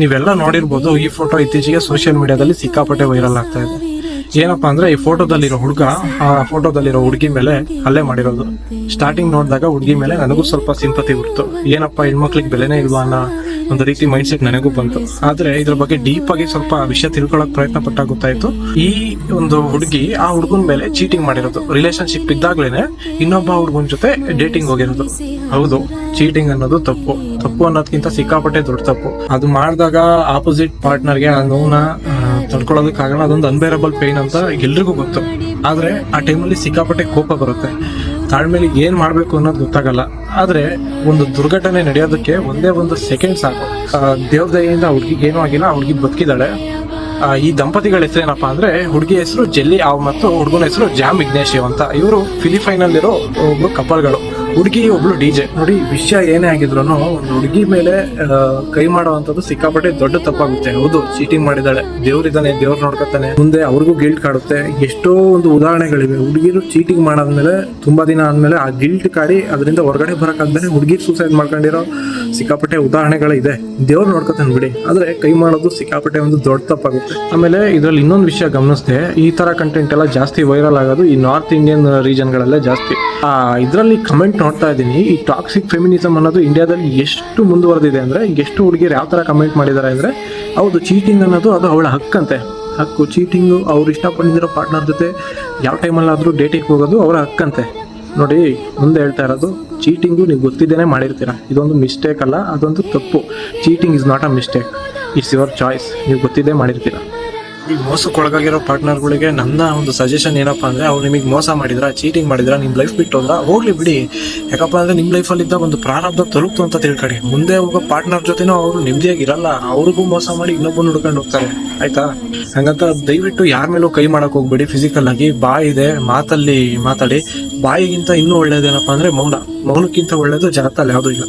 ನೀವೆಲ್ಲ ನೋಡಿರ್ಬೋದು ಈ ಫೋಟೋ ಇತ್ತೀಚೆಗೆ ಸೋಷಿಯಲ್ ಮೀಡಿಯಾದಲ್ಲಿ ಸಿಕ್ಕಾಪಟ್ಟೆ ವೈರಲ್ ಆಗ್ತಾ ಇದೆ. ಏನಪ್ಪಾ ಅಂದ್ರೆ ಈ ಫೋಟೋದಲ್ಲಿರೋ ಹುಡುಗ, ಆ ಫೋಟೋದಲ್ಲಿರೋ ಹುಡುಗಿ ಮೇಲೆ ಹಲ್ಲೆ ಮಾಡಿರೋದು. ಸ್ಟಾರ್ಟಿಂಗ್ ನೋಡಿದಾಗ ಹುಡುಗಿ ಮೇಲೆ ನನಗೂ ಸ್ವಲ್ಪ ಸಿಂಪತಿ ಬಿಡ್ತು ಏನಪ್ಪ, ಹೆಣ್ಮಕ್ಳಿಗೆ ಬೆಲೆನೇ ಇಲ್ವಾ ಅನ್ನೋ ಒಂದು ರೀತಿ ಮೈಂಡ್ ಸೆಟ್ ನನಗೂ ಬಂತು. ಆದ್ರೆ ಇದ್ರ ಬಗ್ಗೆ ಡೀಪ್ ಆಗಿ ಸ್ವಲ್ಪ ವಿಷಯ ತಿಳ್ಕೊಳಕ್ ಪ್ರಯತ್ನ ಪಟ್ಟಾಗ ಗೊತ್ತಾಯ್ತು ಈ ಒಂದು ಹುಡುಗಿ ಆ ಹುಡುಗನ ಮೇಲೆ ಚೀಟಿಂಗ್ ಮಾಡಿರೋದು. ರಿಲೇಶನ್ಶಿಪ್ ಇದ್ದಾಗ್ಲೇನೆ ಇನ್ನೊಬ್ಬ ಹುಡುಗನ ಜೊತೆ ಡೇಟಿಂಗ್ ಹೋಗಿರೋದು. ಹೌದು ಚೀಟಿಂಗ್ ಅನ್ನೋದು ತಪ್ಪು. ತಪ್ಪು ಅನ್ನೋದಕ್ಕಿಂತ ಸಿಕ್ಕಾಪಟ್ಟೆ ದೊಡ್ಡ ತಪ್ಪು. ಅದು ಮಾಡಿದಾಗ ಆಪೋಸಿಟ್ ಪಾರ್ಟ್ನರ್ಗೆ ಆ ನೋವನ್ನ ತಡ್ಕೊಳ್ಳೋದಕ್ಕಾಗಲ್ಲ ಅದೊಂದು ಅನ್ಬೇರಬಲ್ ಪೇನ್ ಅಂತ ಎಲ್ರಿಗೂ ಗೊತ್ತು. ಆದ್ರೆ ಆ ಟೈಮಲ್ಲಿ ಸಿಕ್ಕಾಪಟ್ಟೆ ಕೋಪ ಬರುತ್ತೆ. ತಾಳ್ಮೇಲೆ ಏನ್ ಮಾಡ್ಬೇಕು ಅನ್ನೋದು ಗೊತ್ತಾಗಲ್ಲ. ಆದ್ರೆ ಒಂದು ದುರ್ಘಟನೆ ನಡೆಯೋದಕ್ಕೆ ಒಂದೇ ಒಂದು ಸೆಕೆಂಡ್ ಸಾಕು. ದೇವ್ರ ದಯೆಯಿಂದ ಹುಡುಗಿಗೆ ಏನೂ ಆಗಿಲ್ಲ ಹುಡುಗಿ ಬದುಕಿದಾಳೆ. ಆ, ಈ ದಂಪತಿಗಳ ಹೆಸರು ಏನಪ್ಪಾ ಅಂದ್ರೆ ಹುಡುಗಿ ಹೆಸರು ಜೆಲ್ಲಿ ಆವ್ ಮತ್ತು ಹುಡುಗನ ಹೆಸರು ಜಾಮ್ ವಿಘ್ನೇಶ್ ಅಂತ ಇವರು ಫಿಲಿಫೈನಲ್ಲಿರೋ ಒಬ್ರು ಕಪಲ್ಗಳು ಹುಡುಗಿ ಒಬ್ಳು ಡಿಜೆ ನೋಡಿ, ವಿಷಯ ಏನೇ ಆಗಿದ್ರು ಒಂದು ಹುಡುಗಿ ಮೇಲೆ ಕೈ ಮಾಡುವಂತದ್ದು ಸಿಕ್ಕಾಪಟ್ಟೆ ದೊಡ್ಡ ತಪ್ಪಾಗುತ್ತೆ. ಹೌದು ಚೀಟಿಂಗ್ ಮಾಡಿದಾಳೆ ದೇವ್ರಿದ್ದಾನೆ ದೇವ್ರು ನೋಡ್ಕೊತಾನೆ. ಮುಂದೆ ಅವ್ರಿಗೂ ಗಿಲ್ಟ್ ಕಾಡುತ್ತೆ. ಎಷ್ಟೋ ಒಂದು ಉದಾಹರಣೆಗಳಿವೆ. ಹುಡುಗಿರು ಚೀಟಿಂಗ್ ಮಾಡಾದ್ಮೇಲೆ, ತುಂಬಾ ದಿನ ಆದ್ಮೇಲೆ ಆ ಗಿಲ್ಟ್ ಕಾಡಿ ಅದರಿಂದ ಹೊರಗಡೆ ಬರಕಾದ್ಮೇಲೆ ಹುಡುಗಿ ಸೂಸೈಡ್ ಮಾಡ್ಕೊಂಡಿರೋ ಸಿಕ್ಕಾಪಟ್ಟೆ ಉದಾಹರಣೆಗಳಿದೆ. ದೇವ್ರು ನೋಡ್ಕೊತಾನೆ ಬಿಡಿ. ಆದ್ರೆ ಕೈ ಮಾಡೋದು ಸಿಕ್ಕಾಪಟ್ಟೆ ಒಂದು ದೊಡ್ಡ ತಪ್ಪಾಗುತ್ತೆ. ಆಮೇಲೆ ಇದ್ರಲ್ಲಿ ಇನ್ನೊಂದು ವಿಷಯ ಗಮನಿಸಿದೆ. ಈ ತರ ಕಂಟೆಂಟ್ ಎಲ್ಲ ಜಾಸ್ತಿ ವೈರಲ್ ಆಗೋದು ಈ ನಾರ್ತ್ ಇಂಡಿಯನ್ ರೀಜನ್ ಗಳಲ್ಲೇ ಜಾಸ್ತಿ. ಇದರಲ್ಲಿ ಕಮೆಂಟ್ ನೋಡ್ತಾ ಇದ್ದೀನಿ. ಈ ಟಾಕ್ಸಿಕ್ ಫೆಮಿನಿಸಮ್ ಅನ್ನೋದು ಇಂಡಿಯಾದಲ್ಲಿ ಎಷ್ಟು ಮುಂದುವರೆದಿದೆ ಅಂದರೆ, ಎಷ್ಟು ಹುಡುಗಿಯರು ಯಾವ ಥರ ಕಮೆಂಟ್ ಮಾಡಿದ್ದಾರೆ ಅಂದರೆ, ಹೌದು ಚೀಟಿಂಗ್ ಅನ್ನೋದು ಅದು ಅವಳ ಹಕ್ಕಂತೆ. ಹಕ್ಕು ಚೀಟಿಂಗು ಅವ್ರು ಇಷ್ಟಪಟ್ಟಿರೋ ಪಾರ್ಟ್ನರ್ ಜೊತೆ ಯಾವ ಟೈಮಲ್ಲಾದರೂ ಡೇಟಿಗೆ ಹೋಗೋದು ಅವರ ಹಕ್ಕಂತೆ. ನೋಡಿ, ಮುಂದೆ ಹೇಳ್ತಾ ಇರೋದು ಚೀಟಿಂಗು ನೀವು ಗೊತ್ತಿದ್ದೇನೆ ಮಾಡಿರ್ತೀರ. ಇದೊಂದು ಮಿಸ್ಟೇಕ್ ಅಲ್ಲ, ಅದೊಂದು ತಪ್ಪು. Cheating is not a mistake it's your choice ನೀವು ಗೊತ್ತಿದ್ದೇ ಮಾಡಿರ್ತೀರ. ಈ ಮೋಸಕ್ಕೊಳಗಾಗಿರೋ ಪಾರ್ಟ್ನರ್ಗಳಿಗೆ ನನ್ನ ಒಂದು ಸಜೆಷನ್ ಏನಪ್ಪ ಅಂದ್ರೆ, ಅವ್ರು ನಿಮಗೆ ಮೋಸ ಮಾಡಿದ್ರ ಚೀಟಿಂಗ್ ಮಾಡಿದ್ರ, ನಿಮ್ ಲೈಫ್ ಬಿಟ್ಟು ಹೋದ್ರ, ಹೋಗ್ಲಿ ಬಿಡಿ. ಯಾಕಪ್ಪ ಅಂದ್ರೆ ನಿಮ್ ಲೈಫಲ್ಲಿ ಇದ್ದ ಒಂದು ಪ್ರಾರಬ್ಧ ತಲುಪ್ತು ಅಂತ ತಿಳ್ಕೊಳ್ಳಿ ಮುಂದೆ ಹೋಗೋ ಪಾರ್ಟ್ನರ್ ಜೊತೆನೂ ಅವರು ನಿಮ್ಮದೇ ಇರಲ್ಲ. ಅವ್ರಿಗೂ ಮೋಸ ಮಾಡಿ ಇನ್ನೊಬ್ಬನ ಹುಡ್ಕೊಂಡು ಹೋಗ್ತಾರೆ. ಆಯ್ತಾ? ಹಂಗಂತ ದಯವಿಟ್ಟು ಯಾರ ಮೇಲೂ ಕೈ ಮಾಡಕ್ ಹೋಗ್ಬೇಡಿ. ಫಿಸಿಕಲ್ ಆಗಿ ಬಾಯಿ ಇದೆ. ಮಾತಲ್ಲಿ, ಮಾತಾಡಿ. ಬಾಯಿಗಿಂತ ಇನ್ನೂ ಒಳ್ಳೇದೇನಪ್ಪ ಅಂದ್ರೆ ಮೌನ. ಮೌನಕ್ಕಿಂತ ಒಳ್ಳೇದು ಜಗತ್ತಲ್ಲಿ ಯಾವುದೂ ಇಲ್ಲ.